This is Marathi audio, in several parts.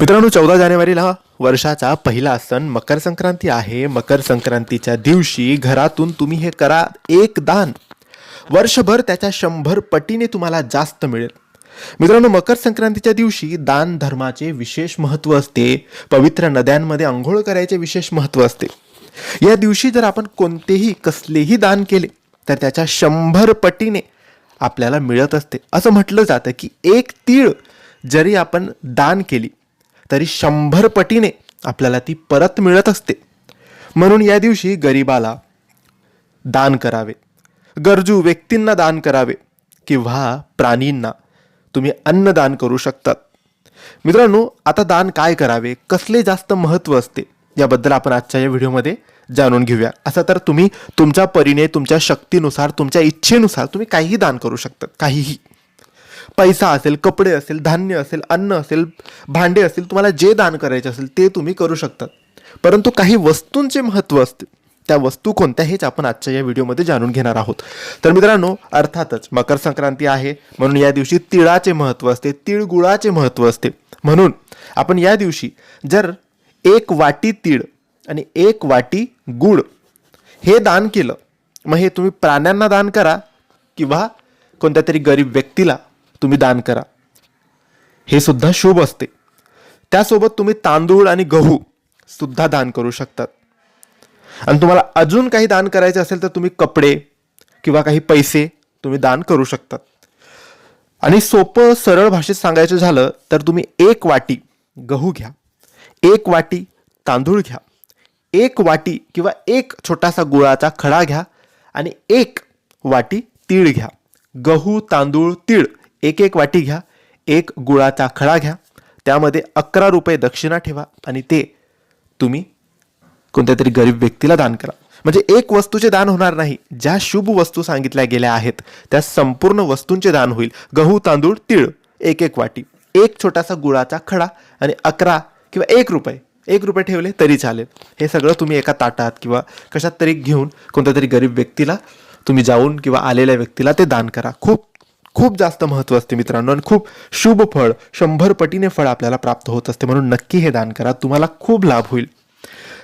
मित्रांनो चौदा जानेवारीला वर्षाचा पहिला सण मकर संक्रांती आहे. मकर संक्रांतीच्या दिवशी घरातून तुम्ही हे करा एक दान. वर्षभर त्याच्या शंभर पटीने तुम्हाला जास्त मिळेल. मित्रांनो मकर संक्रांतीच्या दिवशी दान धर्माचे विशेष महत्त्व असते. पवित्र नद्यांमध्ये आंघोळ करायचे विशेष महत्त्व असते. या दिवशी जर आपण कोणतेही कसलेही दान केले तर त्याच्या शंभर पटीने आपल्याला मिळत असते. असं म्हटलं जातं की एक तीळ जरी आपण दान केली तरी शंभर पटीने आपल्याला ती परत मिळत असते. म्हणून या दिवशी गरिबाला दान करावे. गरजू व्यक्तींना दान करावे किंवा प्राणींना तुम्ही अन्न दान करू शकतात. मित्रांनो आता दान काय करावे? कसले जास्त महत्त्व असते? याबद्दल आपण आजच्या या व्हिडिओमध्ये जाणून घेऊया. असं तर तुम्ही तुमच्या परीने तुमच्या शक्तीनुसार तुमच्या इच्छेनुसार तुम्ही काहीही दान करू शकतात. काहीही. पैसा असेल कपडे असेल धान्य असेल अन्न असेल भांडे असेल तुम्हाला जे दान करायचे असेल ते तुम्ही करू शकतात. परंतु काही वस्तूंचे महत्त्व असते. त्या वस्तू कोणत्या हेच आपण आजच्या या व्हिडिओमध्ये जाणून घेणार आहोत. तर मित्रांनो अर्थातच मकर संक्रांती आहे. म्हणून या दिवशी तिळाचे महत्त्व असते तिळगुळाचे महत्त्व असते. म्हणून आपण या दिवशी जर एक वाटी तीळ आणि एक वाटी गुळ हे दान केलं मग हे तुम्ही प्राण्यांना दान करा किंवा कोणत्या तरी गरीब व्यक्तीला तुम्ही दान करा. हे सुद्धा शुभ असते. त्यासोबत तुम्ही तांदूळ आणि गहू सुद्धा दान करू शकतात. आणि तुम्हाला अजून काही दान करायचे असेल तर तुम्ही कपडे किंवा काही पैसे तुम्ही दान करू शकतात. आणि सोपं सरळ भाषेत सांगायचं झालं तर तुम्ही एक वाटी गहू घ्या. एक वाटी तांदूळ घ्या. एक वाटी किंवा एक छोटासा गुळाचा खडा घ्या आणि एक वाटी तीळ घ्या. गहू तांदूळ तीळ एक एक वाटी घ्या एक गुळाचा खडा घ्या त्यामध्ये अकरा रुपये दक्षिणा ठेवा आणि ते तुम्ही कोणत्या तरी गरीब व्यक्तीला दान करा. म्हणजे एक वस्तूचे दान होणार नाही ज्या शुभ वस्तू सांगितल्या गेल्या आहेत त्या संपूर्ण वस्तूंचे दान होईल. गहू तांदूळ तीळ एक एक वाटी. एक छोटासा गुळाचा खडा आणि अकरा किंवा एक रुपये. एक रुपये ठेवले तरी चालेल. हे सगळं तुम्ही एका ताटात किंवा कशात तरी घेऊन कोणत्या तरी गरीब व्यक्तीला तुम्ही जाऊन किंवा आलेल्या व्यक्तीला ते दान करा. खूप खूप जास्त महत्त्व असते मित्रांनो आणि खूप शुभ फळ शंभर पटीने फळ आपल्याला प्राप्त होत असते. म्हणून नक्की हे दान करा तुम्हाला खूप लाभ होईल.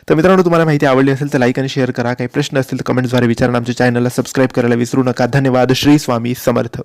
तर मित्रांनो तुम्हाला माहिती आवडली असेल तर लाईक आणि शेअर करा. काही प्रश्न असतील तर कमेंट्सद्वारे विचारा. आमच्या चॅनलला सबस्क्राईब करायला विसरू नका. धन्यवाद. श्री स्वामी समर्थ.